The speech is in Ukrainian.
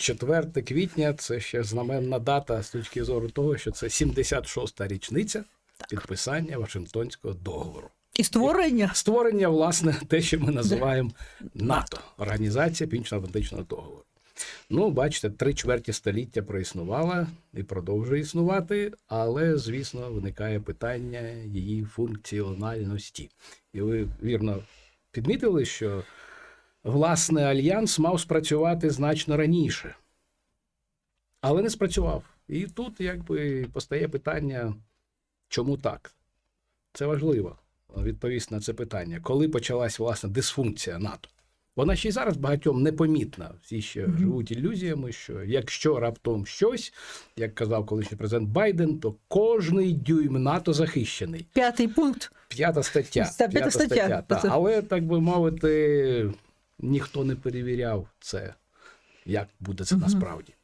4 квітня це ще знаменна дата з точки зору того, що це 76-та річниця підписання Вашингтонського договору. І створення. Створення, власне, те, що ми називаємо НАТО Організація Північно-Атлантичного договору. Ну, бачите, три чверті століття проіснувала і продовжує існувати, але, звісно, виникає питання її функціональності. І ви вірно підмітили, що власне альянс мав спрацювати значно раніше, але не спрацював. І тут якби постає питання, чому так? Це важливо відповісти на це питання. Коли почалась власне дисфункція НАТО? Вона ще й зараз багатьом непомітна. Всі ще Мгм. живуть ілюзіями, що якщо раптом щось, як казав колишній президент Байден, то кожний дюйм НАТО захищений. П'ятий пункт. П'ята стаття. П'ята стаття. та. Але, так би мовити, ніхто не перевіряв це, як буде це насправді.